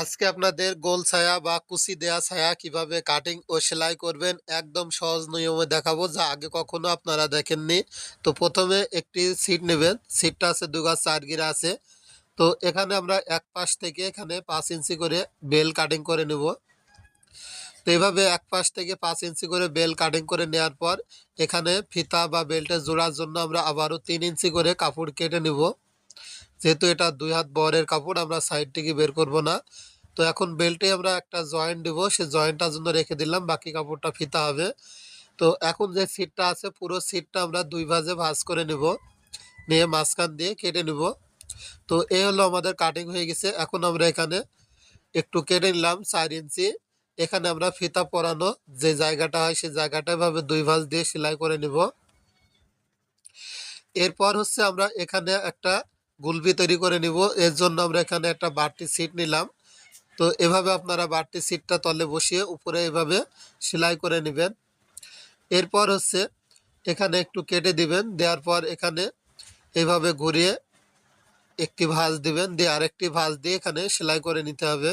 আজকে আপনাদের গোল ছায়া বা কুচি দেয়া ছায়া কীভাবে কাটিং ও সেলাই করবেন একদম সহজ নিয়মে দেখাবো, যা আগে কখনো আপনারা দেখেননি। তো প্রথমে একটি সিট নেবেন সিটটা আছে দুগা চার গিরা আছে। তো এখানে আমরা এক পাশ থেকে এখানে পাঁচ ইঞ্চি করে বেল কাটিং করে নেব। তো এইভাবে এক পাশ থেকে পাঁচ ইঞ্চি করে বেল কাটিং করে নেওয়ার পর, এখানে ফিতা বা বেল্টে জোড়ার জন্য আমরা আবারও তিন ইঞ্চি করে কাপড় কেটে নেব। যেহেতু এটা দুই হাত বরের কাপড়, আমরা সাইড থেকে বের করব না। তো এখন বেল্টে আমরা একটা জয়েন্ট দিব সে জয়েন্টটার জন্য রেখে দিলাম, বাকি কাপড়টা ফিতা হবে। তো এখন যে সিটটা আছে, পুরো সিটটা আমরা দুই ভাজে ভাজ করে নেব। নিয়ে মাঝখান দিয়ে কেটে নেব। তো এই হলো আমাদের কাটিং হয়ে গেছে। এখন আমরা এখানে একটু কেটে নিলাম চার ইঞ্চি। এখানে আমরা ফিতা পরানো যে জায়গাটা হয় সেই জায়গাটা এভাবে দুই ভাঁজ দিয়ে সেলাই করে নিব। এরপর হচ্ছে আমরা এখানে একটা গুলবি তৈরি করে নিব। এর জন্য আমরা এখানে একটা বাড়তি সিট নিলাম। তো এভাবে আপনারা বাড়তি সিটটা তলে বসিয়ে উপরে এভাবে সেলাই করে নেবেন। এরপর হচ্ছে এখানে একটু কেটে দিবেন। দেওয়ার পর এখানে এভাবে ঘুরিয়ে একটি ভাঁজ দিবেন। দিয়ে আরেকটি ভাঁজ দিয়ে এখানে সেলাই করে নিতে হবে।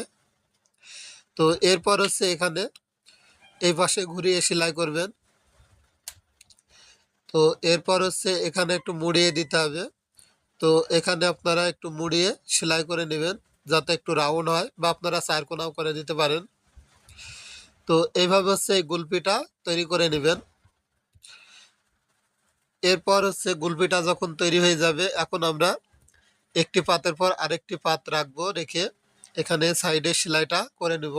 তো এরপর হচ্ছে এখানে এই পাশে ঘুরিয়ে সেলাই করবেন। তো এরপর হচ্ছে এখানে একটু মুড়িয়ে দিতে হবে। তো এখানে আপনারা একটু মুড়িয়ে সেলাই করে নেবেন, যাতে একটু রাউন্ড হয় বা আপনারা চার কোনাও করে দিতে পারেন। তো এইভাবে হচ্ছে এই গুলপিটা তৈরি করে নেবেন। এরপর হচ্ছে গুলপিটা যখন তৈরি হয়ে যাবে, এখন আমরা একটি পাতের পর আরেকটি পাত রাখব, রেখে এখানে সাইডে সেলাইটা করে নেব।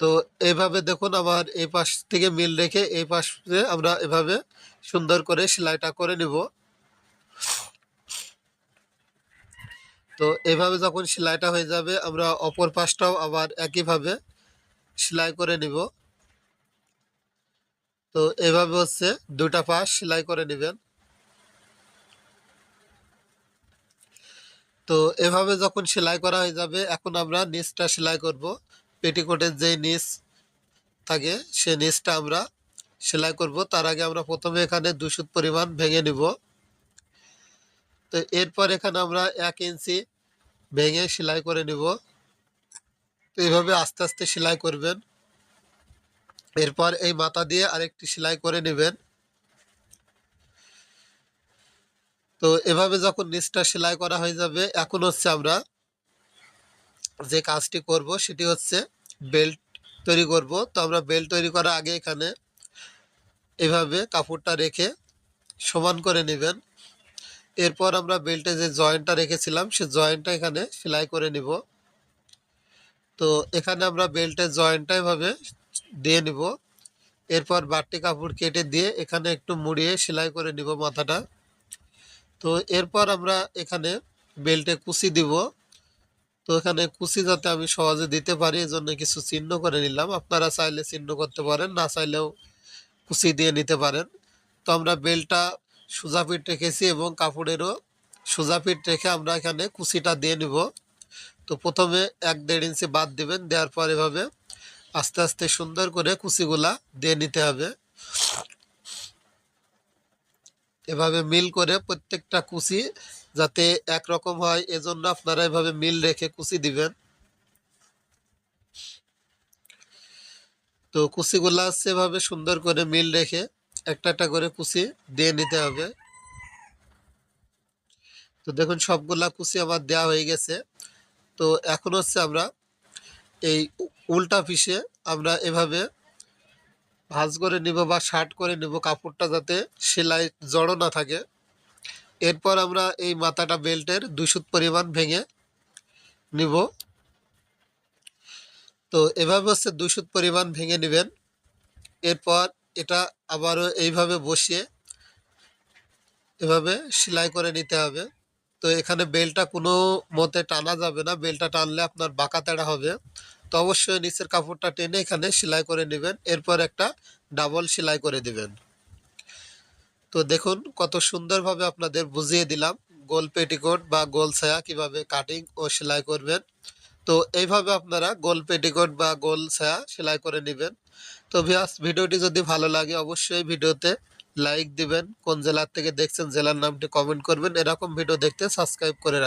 তো এইভাবে দেখুন আমার এই পাশ থেকে মিল রেখে এই পাশে আমরা এভাবে সুন্দর করে সেলাইটা করে নিব। তো এভাবে যখন সেলাইটা হয়ে যাবে, আমরা অপর পাশটাও আবার একইভাবে সেলাই করে নিব। তো এভাবে হচ্ছে দুটা পাশ সেলাই করে নেবেন। তো এভাবে যখন সেলাই করা হয়ে যাবে, এখন আমরা নিচটা সেলাই করব। পেটিকোটের যে নিচ থাকে, সে নিচটা আমরা সেলাই করব। তার আগে আমরা প্রথমে এখানে দুশুদ পরিমাণ ভেঙে নিব। তো এরপর এখানে আমরা এক ইঞ্চি ভেঙে সেলাই করে নিব। তো এইভাবে আস্তে আস্তে সেলাই করবেন। এরপর এই মাথা দিয়ে আরেকটি সেলাই করে নেবেন। তো এভাবে যখন নিচটা সেলাই করা হয়ে যাবে, এখন হচ্ছে আমরা যে কাজটি করব সেটি হচ্ছে বেল্ট তৈরি করব। তো আমরা বেল্ট তৈরি করার আগে এখানে এভাবে কাপড়টা রেখে সমান করে নেবেন। এরপর আমরা বেল্টে যে জয়েন্টটা রেখেছিলাম, সে জয়েন্টটা এখানে সেলাই করে নিব। তো এখানে আমরা বেল্টের জয়েন্টটা এভাবে দিয়ে নিব। এরপর বাড়তি কাপড় কেটে দিয়ে এখানে একটু মুড়িয়ে সেলাই করে নিব মাথাটা। তো এরপর আমরা এখানে বেল্টে কুচি দিব। তো এখানে কুচি যাতে আমি সহজে দিতে পারি, এজন্য কিছু চিহ্ন করে নিলাম। আপনারা চাইলে চিহ্ন করতে পারেন, না চাইলেও কুচি দিয়ে নিতে পারেন। তো আমরা বেলটা সোজা পিঠ রেখেছি এবং কাপড়েরও সোজা পিঠ রেখে আমরা এখানে কুচিটা দিয়ে নিব। তো প্রথমে এক দেড় ইঞ্চি বাদ দিবেন, দেওয়ার পর এভাবে আস্তে আস্তে সুন্দর করে কুচিগুলা দিয়ে নিতে হবে। এভাবে মিল করে প্রত্যেকটা কুচি যাতে একরকম হয়, এজন্য আপনারা এভাবে মিল রেখে কুচি দিবেন। তো কুচিগুলা হচ্ছে এভাবে সুন্দর করে মিল রেখে একটা একটা করে কুচি দিয়ে নিতে হবে। তো দেখুন, সবগুলা কুচি আমার দেওয়া হয়ে গেছে। তো এখন হচ্ছে আমরা এই উল্টা পিসে আমরা এভাবে ভাঁজ করে নিব বা শার্ট করে নিব কাপড়টা যাতে সেলাই জড়ো না থাকে। এরপর আমরা এই মাথাটা বেল্টের দুশো পরিমাণ ভেঙে নিব। তো এভাবে হচ্ছে দুশো পরিমাণ ভেঙে নেবেন। এরপর এটা আবারও এইভাবে বসিয়ে এভাবে সেলাই করে নিতে হবে। তো এখানে বেলটা কোনো মতে টানা যাবে না। বেলটা টানলে আপনার বাঁকা তেড়া হবে। তো অবশ্যই নিচের কাপড়টা টেনে এখানে সেলাই করে নেবেন। এরপর একটা ডাবল সেলাই করে দিবেন। তো দেখুন কত সুন্দরভাবে আপনাদের বুঝিয়ে দিলাম। গোল পেটিকোট বা গোল ছায়া কীভাবে কাটিং ও সেলাই করবেন। তো এইভাবে আপনারা গোল পেটিকোট বা গোল ছায়া সেলাই করে নেবেন। তো ভিয়াস ভিডিওটি যদি ভালো লাগে অবশ্যই ভিডিওতে লাইক দিবেন। কোন জেলার থেকে দেখছেন, জেলার নামটি কমেন্ট করবেন। এরকম ভিডিও দেখতে সাবস্ক্রাইব করে